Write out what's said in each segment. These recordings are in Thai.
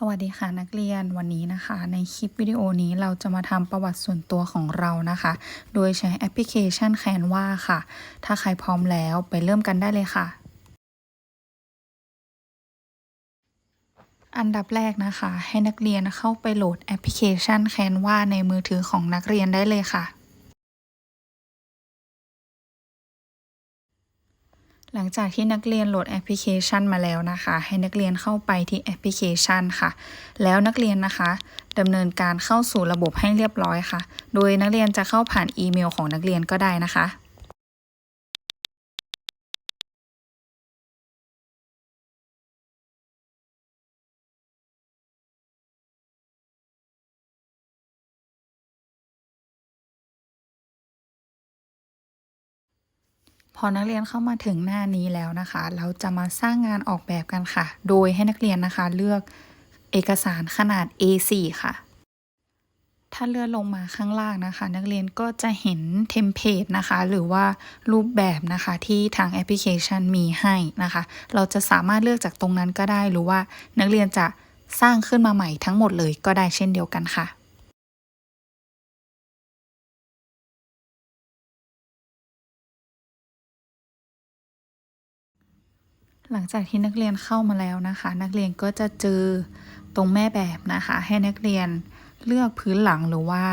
สวัสดีค่ะนักเรียนวันนี้นะคะ ในคลิปวิดีโอนี้เราจะมาทำประวัติส่วนตัวของเรานะคะ โดยใช้แอปพลิเคชัน Canva ค่ะ ถ้าใครพร้อมแล้วไปเริ่มกันได้เลยค่ะ อันดับแรกนะคะ ให้นักเรียนเข้าไปโหลดแอปพลิเคชัน Canva ในมือถือของนักเรียนได้เลยค่ะ หลังจากที่นักเรียนโหลดแอปพลิเคชันมาแล้วนะคะ ให้นักเรียนเข้าไปที่แอปพลิเคชันค่ะ แล้วนักเรียนนะคะดำเนินการเข้าสู่ระบบให้เรียบร้อยค่ะ โดยนักเรียนจะเข้าผ่านอีเมลของนักเรียนก็ได้นะคะ พอนักเรียนเข้ามาถึงหน้านี้แล้วนะคะ เราจะมาสร้างงานออกแบบกันค่ะ โดยให้นักเรียนนะคะเลือกเอกสารขนาด A4 ค่ะ ถ้าเลื่อนลงมาข้างล่างนะคะ นักเรียนก็จะเห็นเทมเพลตนะคะ หรือว่ารูปแบบนะคะที่ทางแอปพลิเคชันมีให้นะคะ เราจะสามารถเลือกจากตรงนั้นก็ได้ หรือว่านักเรียนจะสร้างขึ้นมาใหม่ทั้งหมดเลยก็ได้เช่นเดียวกันค่ะ หลังจากที่นักเรียนเข้ามาแล้วนะคะ นักเรียนก็จะเจอตรงแม่แบบนะคะ ให้นักเรียนเลือกพื้นหลังหรือว่า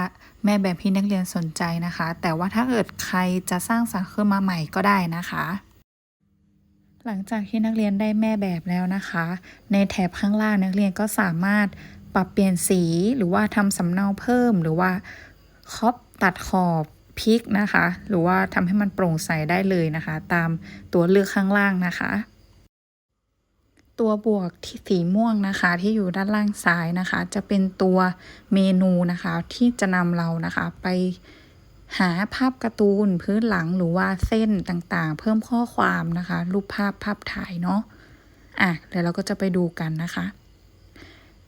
แม่แบบที่นักเรียนสนใจนะคะ แต่ว่าถ้าเกิดใครจะสร้างสรรค์ขึ้นมาใหม่ก็ได้นะคะ หลังจากที่นักเรียนได้แม่แบบแล้วนะคะ ในแถบข้างล่างนักเรียนก็สามารถปรับเปลี่ยนสีหรือว่าทำสำเนาเพิ่ม หรือว่าคอปตัดขอบพลิกนะคะ หรือว่าทำให้มันโปร่งใสได้เลยนะคะ ตามตัวเลือกข้างล่างนะคะ ตัวบวกที่สีม่วงนะคะ ที่อยู่ด้านล่างซ้ายนะคะ จะเป็นตัวเมนูนะคะ ที่จะนำเรานะคะไปหาภาพการ์ตูนพื้นหลังหรือว่าเส้นต่างๆ เพิ่มข้อความนะคะ รูปภาพภาพถ่ายเนาะอะเดี๋ยวเราก็จะไปดูกันนะคะ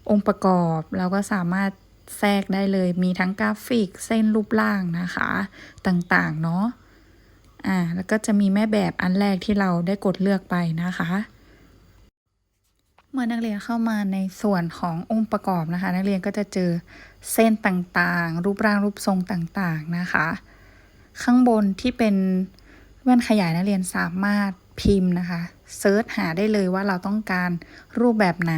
องค์ประกอบเราก็สามารถแทรกได้เลยมีทั้งกราฟิกเส้นรูปร่างนะคะต่างๆเนาะอ่าแล้วก็จะมีแม่แบบอันแรกที่เราได้กดเลือกไปนะคะ เมื่อนักเรียนเข้ามาในส่วนขององค์ประกอบนะคะ นักเรียนก็จะเจอเส้นต่างๆ รูปร่างรูปทรงต่างๆนะคะ ข้างบนที่เป็นแว่นขยายนักเรียนสามารถพิมพ์นะคะเซิร์ชหาได้เลยว่าเราต้องการรูปแบบไหน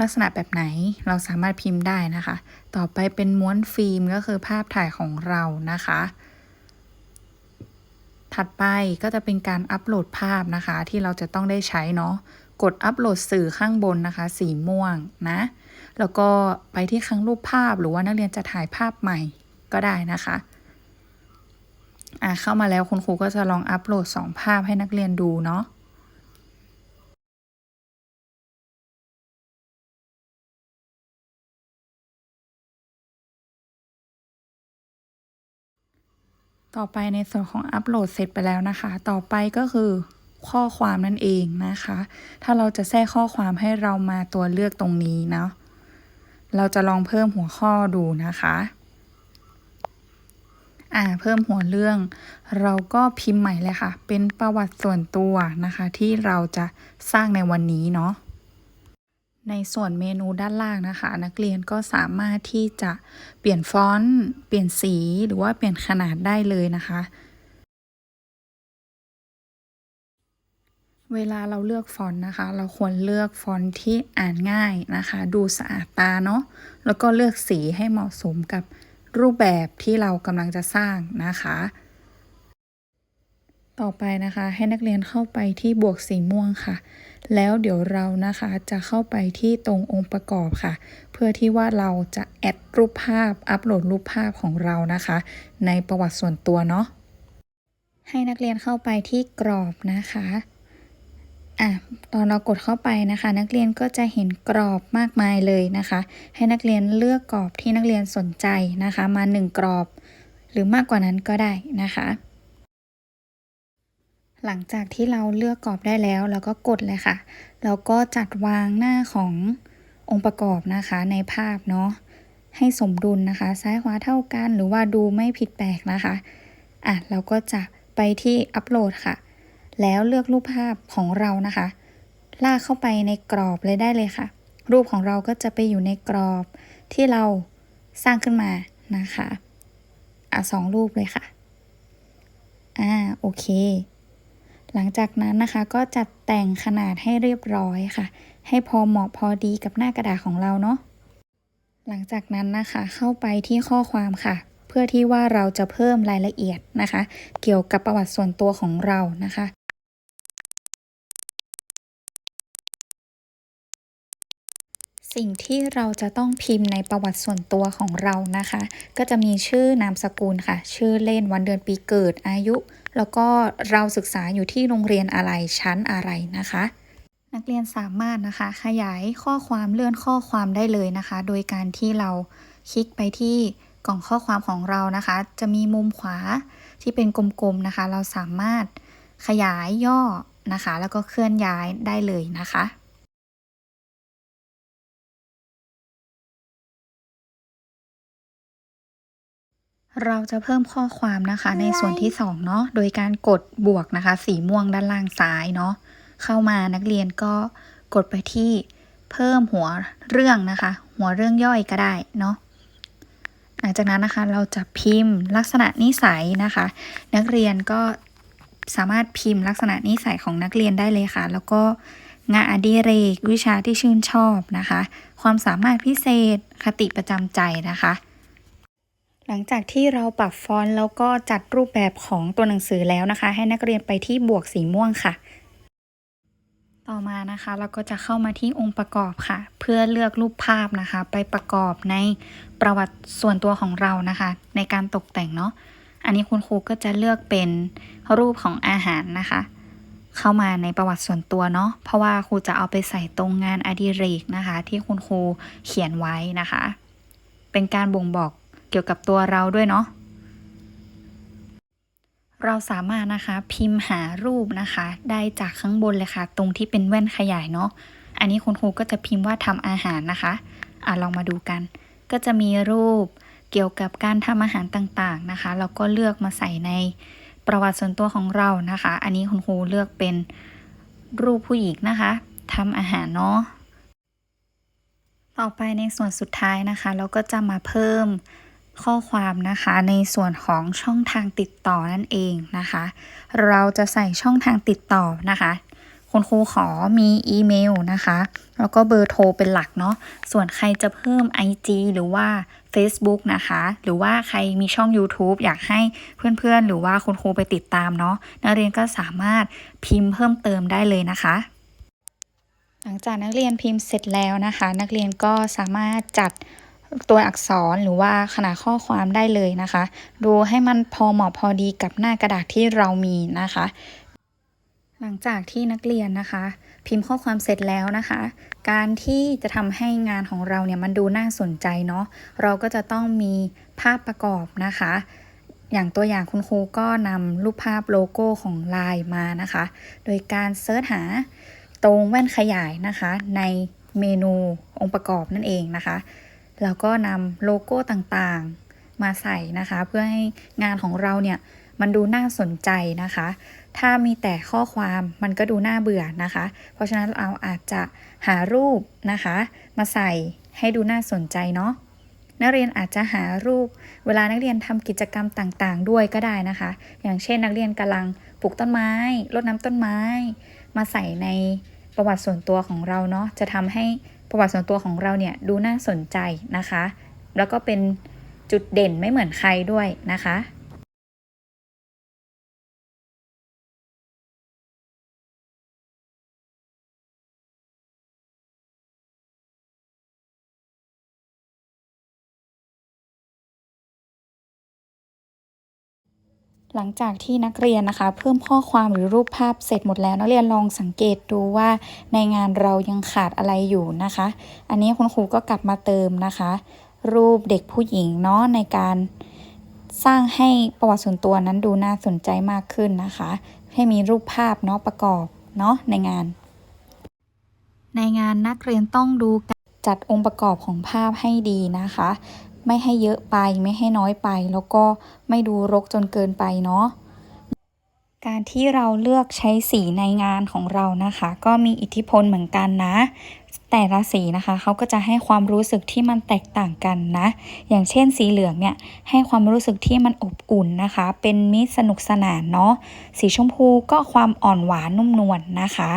ลักษณะแบบไหนเราสามารถพิมพ์ได้นะคะ ต่อไปเป็นม้วนฟิล์มก็คือภาพถ่ายของเรานะคะ ถัดไปก็จะเป็นการอัปโหลดภาพนะคะ ที่เราจะต้องได้ใช้เนาะ กดอัปโหลดสื่อข้างบนนะคะ สีม่วงนะ แล้วก็ไปที่ครั้งรูปภาพหรือว่านักเรียนจะถ่ายภาพใหม่ก็ได้นะคะอ่าเข้ามาแล้วคุณครูก็จะลองอัปโหลดสองภาพให้นักเรียนดูเนาะต่อไปในส่วนของอัปโหลดเสร็จไปแล้วนะคะ ต่อไปก็คือ ข้อความนั่นเองนะคะ ถ้าเราจะแทรกข้อความให้เรามาตัวเลือกตรงนี้เนาะ เราจะลองเพิ่มหัวข้อดูนะคะ อ่า เพิ่มหัวเรื่อง เราก็พิมพ์ใหม่เลยค่ะ เป็นประวัติส่วนตัวนะคะ ที่เราจะสร้างในวันนี้เนาะ ในส่วนเมนูด้านล่างนะคะ นักเรียนก็สามารถที่จะเปลี่ยนฟอนต์ เปลี่ยนสี หรือว่าเปลี่ยนขนาดได้เลยนะคะ เวลาเราเลือกฟอนต์นะคะ เราควรเลือกฟอนต์ที่อ่านง่ายนะคะ ดูสะอาดตาเนาะแล้วก็เลือกสีให้เหมาะสมกับรูปแบบที่เรากำลังจะสร้างนะคะ ต่อไปนะคะให้นักเรียนเข้าไปที่บวกสีม่วงค่ะ แล้วเดี๋ยวเรานะคะจะเข้าไปที่ตรงองค์ประกอบค่ะ เพื่อที่ว่าเราจะแอดรูปภาพอัปโหลดรูปภาพของเรานะคะ ในประวัติส่วนตัวเนาะให้นักเรียนเข้าไปที่กรอบนะคะ อะตอนเรากดเข้าไปนะคะ นักเรียนก็จะเห็นกรอบมากมายเลยนะคะ ให้นักเรียนเลือกกรอบที่นักเรียนสนใจนะคะ มาหนึ่งกรอบ หรือมากกว่านั้นก็ได้นะคะ หลังจากที่เราเลือกกรอบได้แล้วเราก็กดเลยค่ะแล้วก็จัดวางหน้าขององค์ประกอบนะคะในภาพเนาะให้สมดุลนะคะ ซ้ายขวาเท่ากันหรือว่าดูไม่ผิดแปลกนะคะอะเราก็จะไปที่อัปโหลดค่ะ แล้วเลือกรูปภาพของเรานะคะ ลากเข้าไปในกรอบเลยได้เลยค่ะ รูปของเราก็จะไปอยู่ในกรอบที่เราสร้างขึ้นมานะคะอะสองรูปเลยค่ะอ่าโอเค หลังจากนั้นนะคะก็จัดแต่งขนาดให้เรียบร้อยค่ะ ให้พอเหมาะพอดีกับหน้ากระดาษของเราเนาะหลังจากนั้นนะคะเข้าไปที่ข้อความค่ะ เพื่อที่ว่าเราจะเพิ่มรายละเอียดนะคะ เกี่ยวกับประวัติส่วนตัวของเรานะคะ สิ่งที่เราจะต้องพิมพ์ในประวัติส่วนตัวของเรานะคะ ก็จะมีชื่อนามสกุลค่ะ ชื่อเล่นวันเดือนปีเกิดอายุ แล้วก็เราศึกษาอยู่ที่โรงเรียนอะไรชั้นอะไรนะคะ นักเรียนสามารถนะคะ ขยายข้อความเลื่อนข้อความได้เลยนะคะ โดยการที่เราคลิกไปที่กล่องข้อความของเรานะคะ จะมีมุมขวาที่เป็นกลมๆนะคะ เราสามารถขยายย่อนะคะ แล้วก็เคลื่อนย้ายได้เลยนะคะ เราจะเพิ่มข้อความนะคะในส่วนที่ 2 เนาะโดยการกดบวกนะคะ สีม่วงด้านล่างซ้ายเนาะเข้ามานักเรียนก็กดไปที่เพิ่มหัวเรื่องนะคะ หัวเรื่องย่อยก็ได้เนาะหลังจากนั้นนะคะเราจะพิมพ์ลักษณะนิสัยนะคะ นักเรียนก็สามารถพิมพ์ลักษณะนิสัยของนักเรียนได้เลยค่ะ แล้วก็งานอดิเรกวิชาที่ชื่นชอบนะคะ ความสามารถพิเศษคติประจำใจนะคะ หลังจากที่เราปรับฟอนต์แล้วก็จัดรูปแบบของตัวหนังสือแล้วนะคะ ให้นักเรียนไปที่บวกสีม่วงค่ะ ต่อมานะคะ เราก็จะเข้ามาที่องค์ประกอบค่ะ เพื่อเลือกรูปภาพนะคะ ไปประกอบในประวัติส่วนตัวของเรานะคะ ในการตกแต่งเนาะอันนี้คุณครูก็จะเลือกเป็นรูปของอาหารนะคะ เข้ามาในประวัติส่วนตัวเนาะเพราะว่าครูจะเอาไปใส่ตรงงานอดิเรกนะคะ ที่คุณครูเขียนไว้นะคะ เป็นการบ่งบอก เกี่ยวกับตัวเราด้วยเนาะเราสามารถนะคะพิมพ์หารูปนะคะ ได้จากข้างบนเลยค่ะ ตรงที่เป็นแว่นขยายเนาะอันนี้คุณครูก็จะพิมพ์ว่าทำอาหารนะคะอะลองมาดูกัน ก็จะมีรูปเกี่ยวกับการทำอาหารต่างๆนะคะแล้วก็เลือกมาใส่ในประวัติส่วนตัวของเรานะคะ อันนี้คุณครูเลือกเป็นรูปผู้หญิงนะคะทำอาหารเนาะต่อไปในส่วนสุดท้ายนะคะ เราก็จะมาเพิ่ม ข้อความนะคะในส่วนของช่องทางติดต่อนั่นเองนะคะ เราจะใส่ช่องทางติดต่อนะคะ คุณครูขอมีอีเมลนะคะ แล้วก็เบอร์โทรเป็นหลักเนาะส่วนใครจะเพิ่ม IG หรือว่า Facebook นะคะ หรือว่าใครมีช่อง YouTube อยากให้เพื่อนๆ หรือว่าคุณครูไปติดตามเนาะนักเรียนก็สามารถพิมพ์เพิ่มเติมได้เลยนะคะหลังจากนักเรียนพิมพ์เสร็จแล้วนะคะ นักเรียนก็สามารถจัด ตัวอักษรหรือว่าขนาดข้อความได้เลยนะคะ ดูให้มันพอเหมาะพอดีกับหน้ากระดาษที่เรามีนะคะ หลังจากที่นักเรียนนะคะ พิมพ์ข้อความเสร็จแล้วนะคะ การที่จะทำให้งานของเราเนี่ยมันดูน่าสนใจเนาะเราก็จะต้องมีภาพประกอบนะคะอย่างตัวอย่างคุณครูก็นำรูปภาพโลโก้ของไลน์มานะคะ โดยการเซิร์ชหาตรงแว่นขยายนะคะ ในเมนูองค์ประกอบนั่นเองนะคะ แล้วก็นำโลโก้ต่างๆ มาใส่นะคะ เพื่อให้งานของเราเนี่ยมันดูน่าสนใจนะคะ ถ้ามีแต่ข้อความมันก็ดูน่าเบื่อนะคะ เพราะฉะนั้นเราอาจจะหารูปนะคะ มาใส่ให้ดูน่าสนใจเนาะนักเรียนอาจจะหารูปเวลานักเรียนทำกิจกรรมต่างๆ ด้วยก็ได้นะคะ อย่างเช่นนักเรียนกำลังปลูกต้นไม้รดน้ำต้นไม้ มาใส่ในประวัติส่วนตัวของเราเนาะจะทำให้ ประวัติส่วนตัวของเราเนี่ยดูน่าสนใจนะคะ แล้วก็เป็นจุดเด่นไม่เหมือนใครด้วยนะคะ หลังจากที่นักเรียนนะคะ เพิ่มข้อความหรือรูปภาพเสร็จหมดแล้วนักเรียนลองสังเกตดูว่าในงานเรายังขาดอะไรอยู่นะคะ อันนี้คุณครูก็กลับมาเติมนะคะ รูปเด็กผู้หญิงเนาะในการสร้างให้ประวัติส่วนตัวนั้นดูน่าสนใจมากขึ้นนะคะ ให้มีรูปภาพเนาะประกอบเนาะในงาน ในงานนักเรียนต้องดูการจัดองค์ประกอบของภาพให้ดีนะคะ ไม่ให้เยอะไปไม่ให้น้อยไป แล้วก็ไม่ดูรกจนเกินไปเนาะการที่เราเลือกใช้สีในงานของเรานะคะ ก็มีอิทธิพลเหมือนกันนะ แต่ละสีนะคะเขาก็จะให้ความรู้สึกที่มันแตกต่างกันนะ อย่างเช่นสีเหลืองเนี่ยให้ความรู้สึกที่มันอบอุ่นนะคะ เป็นมิตรสนุกสนานเนาะสีชมพูก็ความอ่อนหวานนุ่มนวลนะคะ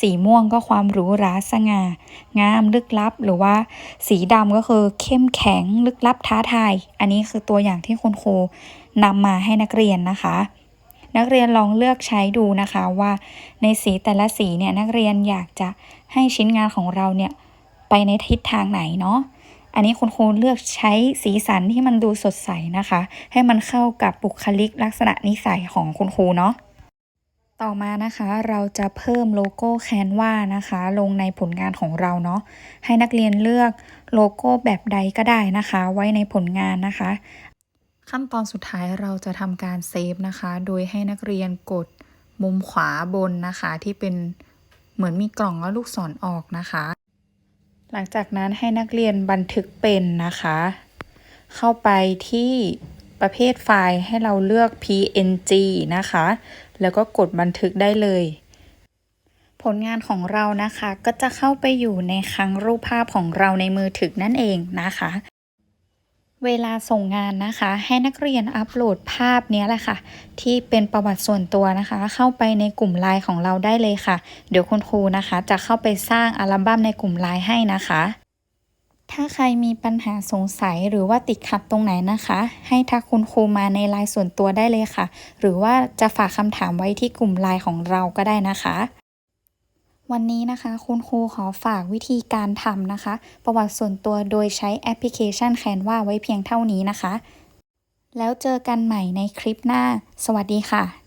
สีม่วงก็ความหรูหราสง่า งามลึกลับ หรือว่าสีดำก็คือเข้มแข็งลึกลับท้าทาย อันนี้คือตัวอย่างที่คุณครูนำมาให้นักเรียนนะคะ นักเรียนลองเลือกใช้ดูนะคะว่าในสีแต่ละสีเนี่ยนักเรียนอยากจะให้ชิ้นงานของเราเนี่ยไปในทิศทางไหนเนาะอันนี้คุณครูเลือกใช้สีสันที่มันดูสดใสนะคะ ให้มันเข้ากับบุคลิกลักษณะนิสัยของคุณครูเนาะ ต่อมานะคะเราจะเพิ่มโลโก้แคนวานะคะ ลงในผลงานของเราเนาะให้นักเรียนเลือกโลโก้แบบใดก็ได้นะคะ ไว้ในผลงานนะคะ ขั้นตอนสุดท้ายเราจะทำการเซฟนะคะ โดยให้นักเรียนกดมุมขวาบนนะคะ ที่เป็นเหมือนมีกล่องแล้วลูกศรออกนะคะ หลังจากนั้นให้นักเรียนบันทึกเป็นนะคะ เข้าไปที่ ประเภทไฟล์ให้เราเลือก png นะคะ แล้วก็กดบันทึกได้เลย ผลงานของเรานะคะก็จะเข้าไปอยู่ในคลังรูปภาพของเราในมือถือนั่นเองนะคะ เวลาส่งงานนะคะ ให้นักเรียนอัปโหลดภาพนี้แหละค่ะ ที่เป็นประวัติส่วนตัวนะคะ เข้าไปในกลุ่มไลน์ของเราได้เลยค่ะ เดี๋ยวคุณครูนะคะ จะเข้าไปสร้างอัลบั้มในกลุ่มไลน์ให้นะคะ ถ้าใครมีปัญหาสงสัยหรือว่าติดขัดตรงไหนนะคะ ให้ทักคุณครูมาในไลน์ส่วนตัวได้เลยค่ะ หรือว่าจะฝากคำถามไว้ที่กลุ่มไลน์ของเราก็ได้นะคะ วันนี้นะคะ คุณครูขอฝากวิธีการทำนะคะ ประวัติส่วนตัวโดยใช้แอปพลิเคชัน Canva ไว้เพียงเท่านี้นะคะ แล้วเจอกันใหม่ในคลิปหน้า สวัสดีค่ะ